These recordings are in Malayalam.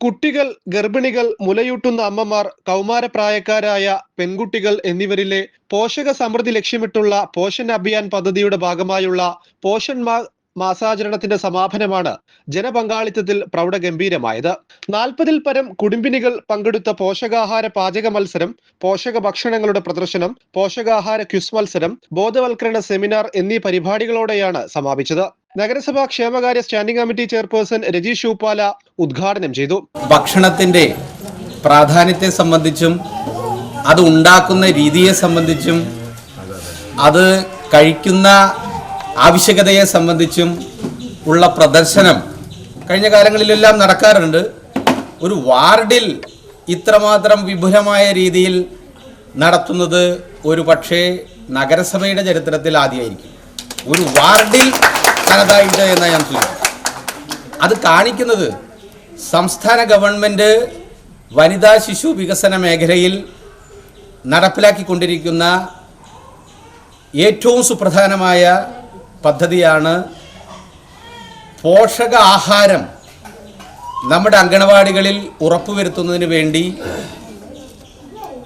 കുട്ടികൾ ഗർഭിണികൾ മുലയൂട്ടുന്ന അമ്മമാർ കൗമാരപ്രായക്കാരായ പെൺകുട്ടികൾ എന്നിവരിലെ പോഷക സമൃദ്ധി ലക്ഷ്യമിട്ടുള്ള പോഷൻ അഭിയാൻ പദ്ധതിയുടെ ഭാഗമായുള്ള പോഷൻ മാസാചരണത്തിന്റെ സമാപനമാണ് ജനപങ്കാളിത്തത്തിൽ പ്രൗഢഗംഭീരമായത്. നാൽപ്പതിൽ പരം കുടുംബിനികൾ പങ്കെടുത്ത പോഷകാഹാര പാചക മത്സരം പോഷക ഭക്ഷണങ്ങളുടെ പ്രദർശനം പോഷകാഹാര ക്വിസ് മത്സരം ബോധവൽക്കരണ സെമിനാർ എന്നീ പരിപാടികളോടെയാണ് സമാപിച്ചത്. നഗരസഭാ ക്ഷേമകാര്യ സ്റ്റാൻഡിംഗ് കമ്മിറ്റി ചെയർപേഴ്സൺ രജീഷ് ഷൂപ്പാല ഉദ്ഘാടനം ചെയ്തു. ഭക്ഷണത്തിന്റെ പ്രാധാന്യത്തെ സംബന്ധിച്ചും അത് ഉണ്ടാക്കുന്ന രീതിയെ സംബന്ധിച്ചും അത് കഴിക്കുന്ന ആവശ്യകതയെ സംബന്ധിച്ചും ഉള്ള പ്രദർശനം കഴിഞ്ഞ കാലങ്ങളിലെല്ലാം നടക്കാറുണ്ട്. ഒരു വാർഡിൽ ഇത്രമാത്രം വിപുലമായ രീതിയിൽ നടത്തുന്നത് ഒരു പക്ഷേ നഗരസഭയുടെ ചരിത്രത്തിൽ ആദ്യമായിരിക്കും. ഒരു വാർഡിൽ തനതായിട്ട് എന്നാണ് ഞാൻ സൂചിപ്പിക്കുന്നത് അത് കാണിക്കുന്നത് സംസ്ഥാന ഗവൺമെന്റ് വനിതാ ശിശു വികസന മേഖലയിൽ നടപ്പിലാക്കിക്കൊണ്ടിരിക്കുന്ന ഏറ്റവും സുപ്രധാനമായ പദ്ധതിയാണ് പോഷക ആഹാരം നമ്മുടെ അങ്കണവാടികളിൽ ഉറപ്പുവരുത്തുന്നതിന് വേണ്ടി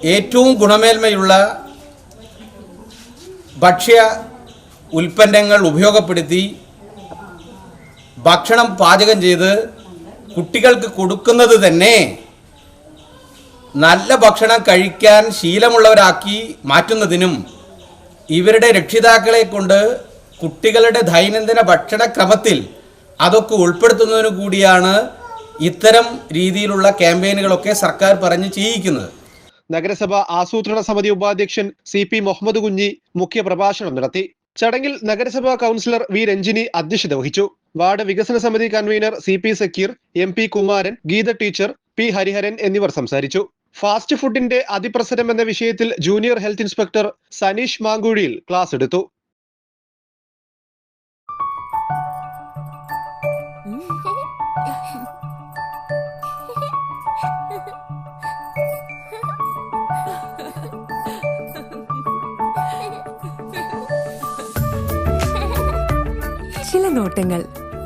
ഏറ്റവും ഗുണമേന്മയുള്ള ഭക്ഷ്യ ഉൽപ്പന്നങ്ങൾ ഉപയോഗപ്പെടുത്തി ഭക്ഷണം പാചകം ചെയ്ത് കുട്ടികൾക്ക് കൊടുക്കുന്നത് തന്നെ നല്ല ഭക്ഷണം കഴിക്കാൻ ശീലമുള്ളവരാക്കി മാറ്റുന്നതിനും ഇവരുടെ രക്ഷിതാക്കളെ കൊണ്ട് കുട്ടികളുടെ ദൈനംദിന ഭക്ഷണക്രമത്തിൽ അതൊക്കെ ഉൾപ്പെടുത്തുന്നതിനു കൂടിയാണ് ഇത്തരം രീതിയിലുള്ള ക്യാമ്പയിനുകളൊക്കെ സർക്കാർ പറഞ്ഞ് ചെയ്യിക്കുന്നത്. നഗരസഭ ആസൂത്രണ സമിതി ഉപാധ്യക്ഷൻ സി പി മുഹമ്മദ് കുഞ്ഞി മുഖ്യ പ്രഭാഷണം നടത്തി. ചടങ്ങിൽ നഗരസഭാ കൗൺസിലർ വി രഞ്ജിനി അധ്യക്ഷത വഹിച്ചു. വാർഡ് വികസന സമിതി convener C P Sakeer M P Kumaran Geetha teacher P Hariharan എന്നിവർ സംസാരിച്ചു. ഫാസ്റ്റ് ഫുഡിന്റെ അതിപ്രസരം എന്ന വിഷയത്തിൽ ജൂനിയർ ഹെൽത്ത് ഇൻസ്പെക്ടർ സനീഷ് മാങ്കുഴിയിൽ ക്ലാസ് എടുത്തു. ചില നോട്ടങ്ങൾ